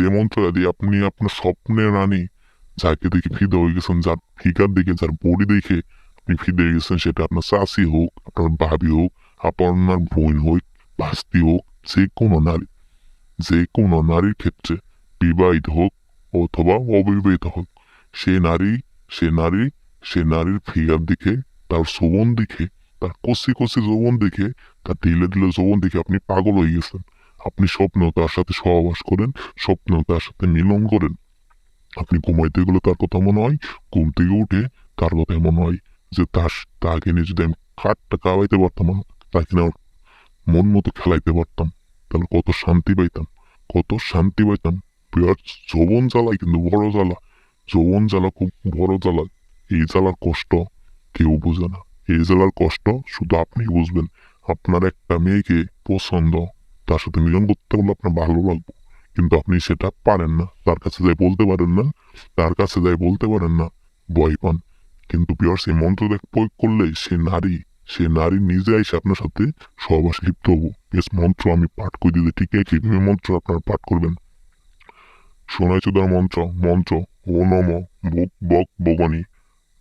যে দিয়ে আপনি আপনার স্বপ্নের রানী, যাকে দেখে ফিদে হয়ে গেছেন, যার ফিগার দেখে, যার বডি দেখে আপনি ফিদে হয়ে গেছেন, সেটা আপনার চাষি হোক, আপনার ভাবি হোক, আপনার বোন হোক ভাস্তি হোক, যে কোনো নারী, যে কোনো নারীর ক্ষেত্রে বিবাহিত হোক অথবা অবিবাহিত হোক, সে নারী সে নারী, সে নারীর ফিগার দেখে, তার শোভন দেখে, তার কষি কষি যৌবন দেখে, তার দিলে দিলে যৌবন দেখে আপনি পাগল হয়ে গেছেন। আপনি স্বপ্নেও তার সাথে সহবাস করেন স্বপ্নেও তার সাথে মিলন করেন। আপনি ঘুমাইতে গেলে তার কথা মনে হয়, ঘুম থেকে উঠে তার কথা মনে হয় যে তার তাকে নিয়ে যদি আমি খাটটা খাওয়াইতে পারতাম তাকে না মন মতো খেলাইতে পারতাম, তাহলে কত শান্তি পাইতাম, কত শান্তি পাইতাম। বিরাট যৌবন জ্বালাই, কিন্তু বড় জ্বালা। যৌবন জ্বালা খুব বড় জ্বালা। এই জ্বালার কষ্ট কেউ বোঝে না। এই জ্বালার কষ্ট শুধু আপনি বুঝবেন। আপনার একটা মেয়েকে পছন্দ তার সাথে মিলন করতে পারলে আপনার ভালো লাগবে। কিন্তু আপনি সেটা পারেন না। তার কাছে যাই বলতে পারেন না, তার কাছে যাই বলতে পারেন না, ভয় পান। কিন্তু পিওর সেই মন্ত্র দেখ, প্রয়োগ করলে সে নারী সে নারী নিজে আইসে আপনার সাথে সহবাস লিপ্ত হব। বেশ, মন্ত্র আমি পাঠ করে দিতে ঠিক আছে? মন্ত্র আপনার পাঠ করবেন। সোনাই চুদার মন্ত্র? মন্ত্র, ও নম বক বক বগনি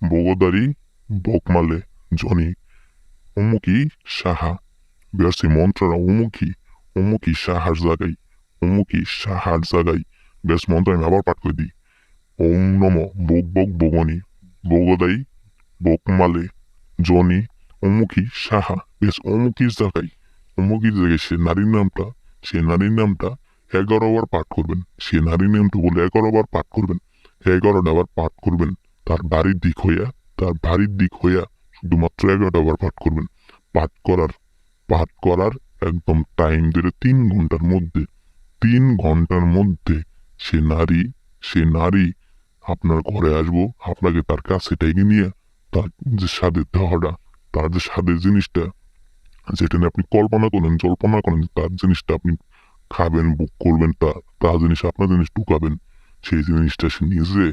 বগদারি বকমালে, জনি অমুকি সাহা। বেশ, সেই মন্ত্ররা অমুকি অমুকি সাহার জাগাই অমুকি সাহার জাগাই বেশ মন্ত্র আমি আবার পাঠ করে দিই। ওম নম বক বক বগনি বগদাই বকমালে জনি অমুকি সাহা। বেশ অমুকির জায়গায় অমুকির জায়গায় সে নারীর নামটা, সে নারীর নামটা এগারো বার পাঠ করবেন। সে নারীর নামটা বলে এগারো বার পাঠ করবেন। এগারোটা বার পাঠ করবেন। তার বাড়ির দিক হইয়া, তার বাড়ির দিক হইয়া শুধুমাত্র এগারোটা বার পাঠ করবেন। পাঠ করার পাঠ করার একদম টাইম দিলে তিন ঘণ্টার মধ্যে, তিন ঘণ্টার মধ্যে সে নারী সে নারী আপনার ঘরে আসব, আপনাকে তার কাছে ডেকে নিয়ে, তার যে স্বাদের দেওয়াটা তার যে স্বাদের জিনিসটা, যেটা আপনি কল্পনা করেন জল্পনা করেন তার জিনিসটা আপনি খাবেন বুক করবেন, তা তার জিনিস আপনার জিনিস ঢুকাবেন, সেই জিনিসটা সে নিজে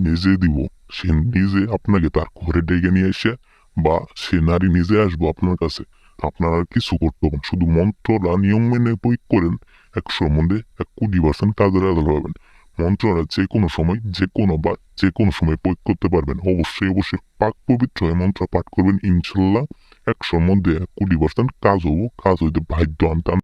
নিজে দিব, সে নিজে আপনাকে তার ঘরে ডেকে নিয়ে এসে বা সে নারী নিজে আসব আপনার কাছে। আপনার কিছু করতে হবে না। শুধু মন্ত্ররা নিয়ম মেনে প্রয়োগ করেন। একশোর সম্বন্ধে এক কোটি পার্সেন্ট কাজের আদাল পাবেন। মন্ত্ররা যে কোনো সময় যে কোনো বার যে কোনো সময় প্রয়োগ করতে পারবেন। অবশ্যই অবশ্যই পাক পবিত্র হয়ে মন্ত্র পাঠ করবেন, ইনশাল্লাহ। একশোর সম্বন্ধে এক কোটি পার্সেন্ট কাজ হব, কাজ হইতে বাধ্য আমি